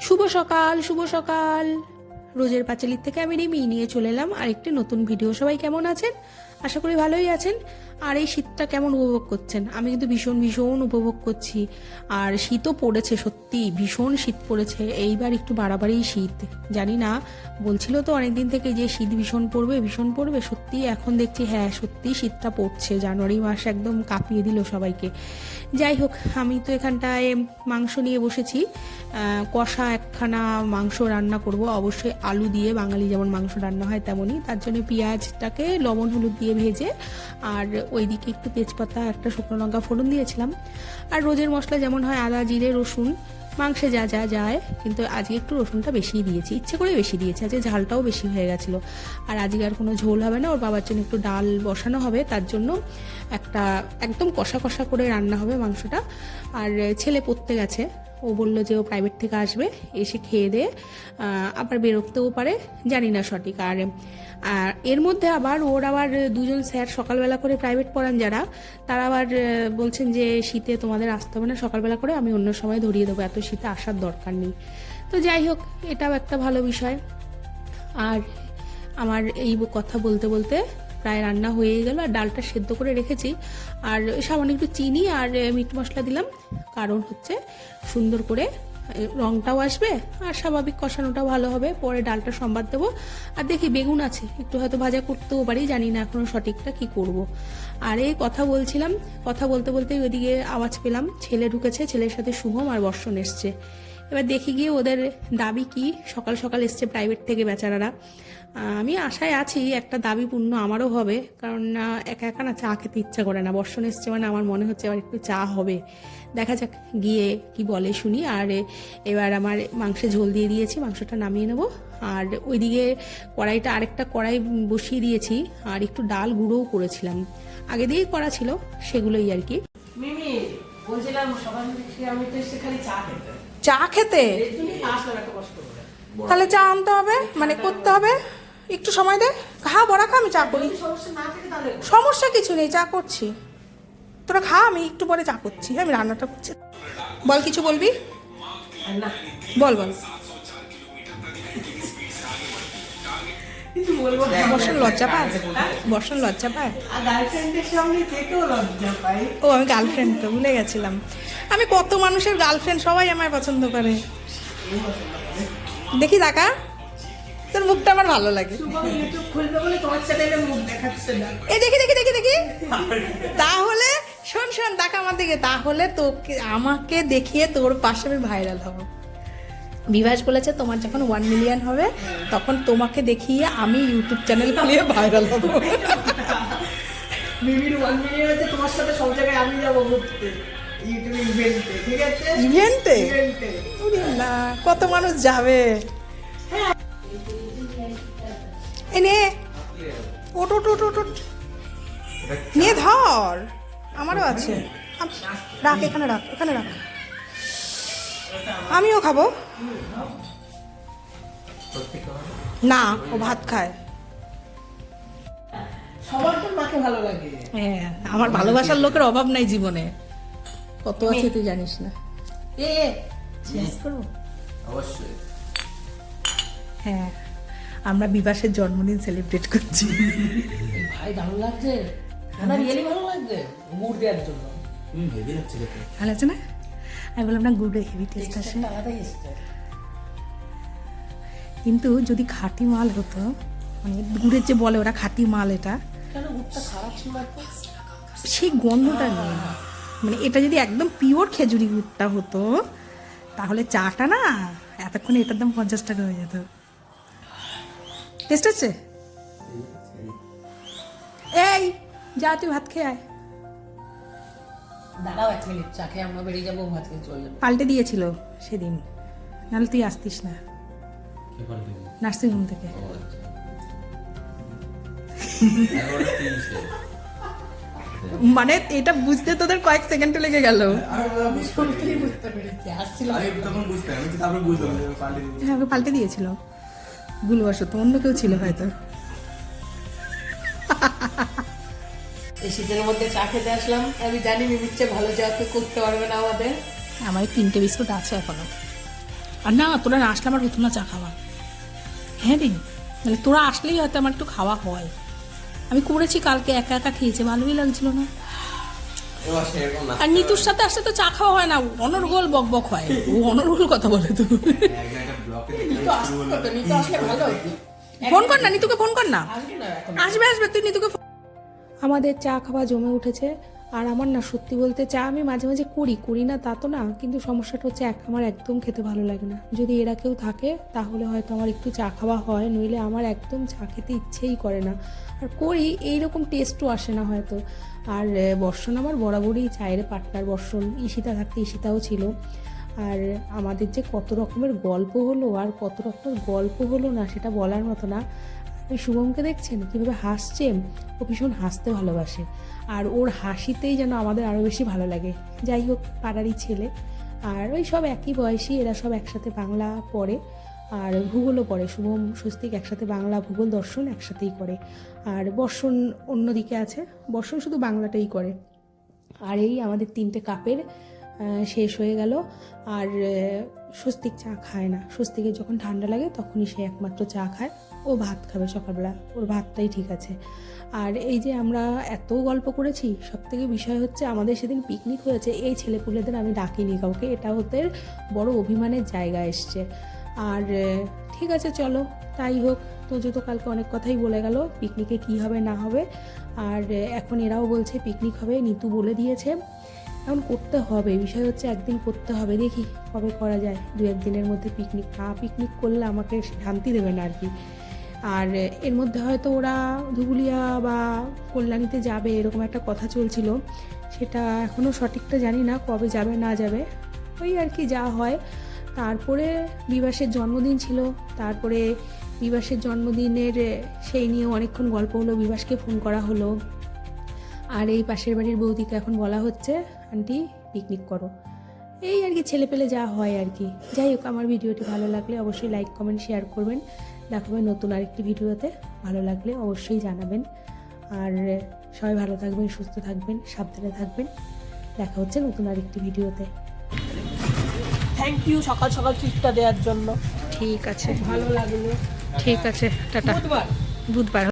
শুভ সকাল শুভ সকাল। রোজের পাঁচালির থেকে আমি রিমি, নিয়ে চলে এলাম আরেকটি নতুন ভিডিও। সবাই কেমন আছেন? আশা করি ভালোই আছেন। আর এই শীতটা কেমন উপভোগ করছেন? আমি কিন্তু ভীষণ ভীষণ উপভোগ করছি। আর শীতও পড়েছে, সত্যি ভীষণ শীত পড়েছে। এইবার একটু বাড়াবাড়ি শীত। জানি না, বলছিল তো অনেকদিন থেকে যে শীত ভীষণ পড়বে ভীষণ পড়বে। সত্যি এখন দেখছি হ্যাঁ সত্যি শীতটা পড়ছে। জানুয়ারি মাস একদম কাঁপিয়ে দিল সবাইকে। যাই হোক, আমি তো এখানটায় মাংস নিয়ে বসেছি। কষা একখানা মাংস রান্না করব। অবশ্যই আলু দিয়ে বাঙালি যেমন মাংস রান্না হয় তেমনই। তার জন্য পেঁয়াজটাকে, লবণ, হলুদ দিয়ে ভেজে আর ওইদিকে একটু তেজপাতা, একটা শুকনো লঙ্কা ফোড়ন দিয়েছিলাম। আর রোজের মশলা যেমন হয় আদা, জিরে, রসুন, মাংসে যা যা যায়, কিন্তু আজকে একটু রসুনটা বেশিই দিয়েছি, ইচ্ছে করে বেশি দিয়েছি, আজকে ঝালটাও বেশি হয়ে গেছিল। আর আজকে আর কোনো ঝোল হবে না, ওর বাবার জন্য একটু ডাল বসানো হবে, তার জন্য একটা একদম কষা কষা করে রান্না হবে মাংসটা। আর ছেলে পড়তে গেছে ও বলল যে ও প্রাইভেট থেকে আসবে, এসে খেয়ে দিয়ে আবার বেরোতেও পারে, জানি না সঠিক। আর আর এর মধ্যে আবার ওর আবার দুজন স্যার সকালবেলা করে প্রাইভেট পড়ান যারা, তারা আবার বলছেন যে শীতে তোমাদের আসতে হবে না, সকালবেলা করে আমি অন্য সময় ধরিয়ে দেবো, এত শীতে আসার দরকার নেই। তো যাই হোক, এটাও একটা ভালো বিষয়। আর আমার এই কথা বলতে বলতে প্রায় রান্না হয়ে গেল আর ডালটা সেদ্ধ করে রেখেছি। আর সামান্য একটু চিনি আর মিট মশলা দিলাম। কারণ হচ্ছে সুন্দর করে রংটাও আসবে আর স্বাভাবিক কষানোটাও ভালো হবে। পরে ডালটা সম্বাদ দেবো। আর দেখি বেগুন আছে। একটু হয়তো ভাজা করতেও পারি, জানি না এখনও সঠিকটা কি করব। আর এই কথা বলছিলাম, কথা বলতে বলতে ওইদিকে আওয়াজ পেলাম। ছেলে ঢুকেছে, ছেলের সাথে শুভম আর বর্ষণ এসছে। এবার দেখি গিয়ে ওদের দাবি কি? সকাল সকাল এসছে প্রাইভেট থেকে বেচারারা। আমি আশায় আছি একটা দাবি পূর্ণ আমারও হবে কারণ না একা একা না চা খেতে ইচ্ছা করে না। বর্ষণ এসছে মানে আমার মনে হচ্ছে এবার একটু চা হবে। দেখা যাক গিয়ে কি বলে শুনি। আর এবার আমার মাংসে ঝোল দিয়ে দিয়েছি মাংসটা নামিয়ে নেব। আর ওইদিকে কড়াইটা আরেকটা কড়াই বসিয়ে দিয়েছি আর একটু ডাল গুঁড়োও করেছিলাম। আগে দিয়েই করা ছিল সেগুলোই আর কি। মিমি বলছিলাম আমি তো খালি চা খেতে। চা খেতে? তাহলে চা আনতে হবে? মানে করতে হবে? একটু সময় দে। খা বড়া খা আমি চা করি। সমস্যা কিছু নেই চা করছি। তোরা খা আমি একটু পরে চা করছি আমি রান্নাটা করছি। বল কিছু বলবি? বল বল। বর্ষণ লজ্জা পায়? বর্ষণ লজ্জা পায়? ও আমি গার্লফ্রেন্ড তো ভুলে গেছিলাম। আমি কত মানুষের গার্লফ্রেন্ড সবাই আমায় পছন্দ করে। দেখি টাকা তোর মুখটা আমার ভালো লাগে। এই দেখি দেখি দেখি দেখি। তাহলে শোন শোন টাকা আমার দিকে। তাহলে তোকে আমাকে দেখিয়ে তোর পাশে আমি ভাইরাল হব। বিভাস বলেছে তোমার যখন ওয়ান মিলিয়ন হবে তখন তোমাকে দেখিয়ে আমি ইউটিউব চ্যানেল খুলিয়ে ভাইরাল হব। মিমির ওয়ান মিলিয়ন আছে তোমার সাথে সব জায়গায় আমি যাব ঘুরতে। ইভেন্টে ঠিক আছে? ইভেন্টে ইভেন্টে না কত মানুষ যাবে? এই নে। ওট ওট ওট ওট ওট। নিয়ে ধর। আমারও আছে। আম- রাখ এখানে রাখ এখানে রাখ। আমিও খাব। না ও ভাত খায়। সবার তো মাকে ভালো লাগে। হ্যাঁ আমার ভালোবাসার লোকের অভাব নাই জীবনে। কত আছে তুই জানিস না। এ এ, অবশ্যই। হ্যাঁ। আমরা বিবাসের জন্মদিন সেলিব্রেট করছি। ভাই ভালো লাগছে। না রিয়েলি ভালো লাগছে। গুড় দেওয়ার জন্য। হুম হেভি লাগছে ভালো আছে না? আমি বললাম না হেভি টেস্ট আসে। কিন্তু যদি খাঁটি মাল হতো মানে গুড়ের যে বলে ওরা খাঁটি মাল এটা কেন গুড়টা খারাপ ছিল একটা সেই গন্ধটা নেই। মানে এটা যদি একদম পিওর খেজুরি গুড়টা হতো তাহলে চাটা না এতক্ষণে এটার দাম পঞ্চাশ টাকা হয়ে যেত। টেস্ট আছে? এই যা তুই ভাত খেয়ে আয়। দাঁড়াও এক মিনিট চা খেয়ে আমরা বেরিয়ে যাব ভাত খেয়ে চলে যাব। পাল্টে দিয়েছিল সেদিন। নাহলে তুই আসতিস না। কে পাল্টে নার্সিংহোম থেকে। আচ্ছা। মানে এটা বুঝতে তোদের কয়েক সেকেন্ড লেগে গেল। আমি শুরুতেই বুঝতে পেরেছি আসছিলাম আমি তখন বুঝতাম আমি তারপরে বুঝলাম যে পাল্টে দিল। হ্যাঁ ওকে পাল্টে দিয়েছিল। ভুলবশত অন্য কেউ ছিল হয়তো। এই শীতের মধ্যে চা খেতে আসলাম। আমি জানি মিমির চেয়ে ভালো চা কেউ করতে পারবে না আমাদের। আমার তিনটে বিস্কুট আছে এখনও। আর না তোরা না আসলে আমার হতো না চা খাওয়া। হ্যাঁ রে মানে তোরা আসলেই হয়তো আমার একটু খাওয়া হয়। আমি করেছি কালকে একা একা খেয়েছে ভালোই লাগছিল না। আর নিতুর সাথে আসলে তো চা খাওয়া হয় না অনর্গল বক বক হয়। ও অনর্গল কথা বলে তো। আসতে হতো। ফোন কর না নিতুকে ফোন কর না। আসবে আসবে আসবে তুই নিতুকে ফোন- আমাদের চা খাওয়া জমে উঠেছে। আর আমার না, সত্যি বলতে চা আমি মাঝে মাঝে করি করি না তা তো না, কিন্তু সমস্যাটা হচ্ছে এক, আমার একদম খেতে ভালো লাগে না। যদি এরা কেউ থাকে, তাহলে হয়তো আমার একটু চা খাওয়া হয়, নইলে আমার একদম চা খেতে ইচ্ছেই করে না। আর করি, এইরকম টেস্টও আসে না হয়তো। আর বর্ষণ আমার বরাবরই চায়ের পার্টনার বর্ষণ, ঈশিতা থাকতে ঈশিতাও ছিল। আর আমাদের যে কত রকমের গল্প হলো, আর কত রকমের গল্প হলো না, সেটা বলার মতো না। ওই শুভমকে দেখছেন? কীভাবে হাসছে? ও ভীষণ হাসতে ভালোবাসে। আর ওর হাসিতেই যেন আমাদের আরও বেশি ভালো লাগে। যাই হোক, পাড়ারই ছেলে। আর ওই সব একই বয়সী, এরা সব একসাথে বাংলা পড়ে। আর ভূগোলও পড়ে। শুভম, স্বস্তিক একসাথে বাংলা, ভূগোল, দর্শন একসাথেই করে। আর বর্ষণ অন্যদিকে আছে। বর্ষণ শুধু বাংলাটাই করে। আর এই আমাদের তিনটে কাপের শেষ হয়ে গেল। আর স্বস্তিক চা খায় না। স্বস্তিকের যখন ঠান্ডা লাগে, তখনই সে একমাত্র চা খায়। ও ভাত খাবে সকালবেলা, ওর ভাতটাই ঠিক আছে। আর এই যে আমরা এত গল্প করেছি সব থেকে বিষয় হচ্ছে আমাদের সেদিন পিকনিক হয়েছে, এই ছেলেপুলেদের আমি ডাকিনি কাউকে, এটা ওদের বড় অভিমানের জায়গা এসছে। আর ঠিক আছে চলো, তাই হোক, তোজো তো কালকে অনেক কথাই বলে গেল পিকনিকে কি হবে না হবে। আর এখন এরাও বলছে পিকনিক হবে, নিতু বলে দিয়েছে। এখন করতে হবে, বিষয় হচ্ছে একদিন করতে হবে, দেখি কবে করা যায়। দু একদিনের মধ্যে পিকনিক না পিকনিক করলে আমাকে শান্তি দেবে না আর কি। আর এর মধ্যে হয়তো ওরা ধুবুলিয়া বা কল্যাণীতে যাবে, এরকম একটা কথা চলছিল। সেটা এখনও সঠিকটা জানি না, কবে যাবে, না যাবে। ওই আর কি যা হয়। তারপরে বিবাসের জন্মদিন ছিল। তারপরে বিবাসের জন্মদিনের সেই নিয়ে অনেকক্ষণ গল্প হলো, বিবাসকে ফোন করা হলো। আর এই পাশের বাড়ির বৌদিকে এখন বলা হচ্ছে, আন্টি পিকনিক করো। এই আর কি ছেলে পেলে যা হয় আর কি। যাই হোক, আমার ভিডিওটি ভালো লাগলে অবশ্যই লাইক কমেন্ট শেয়ার করবেন। দেখাবেন নতুন আরেকটি ভিডিওতে। ভালো লাগলে অবশ্যই জানাবেন। আর সবাই ভালো থাকবেন সুস্থ থাকবেন সাবধানে থাকবেন। দেখা হচ্ছে নতুন আরেকটি ভিডিওতে। থ্যাংক ইউ সকাল সকাল ট্রিপটা দেওয়ার জন্য। ঠিক আছে। ভালো লাগল। ঠিক আছে টাটা। বুধবার। বুধবার।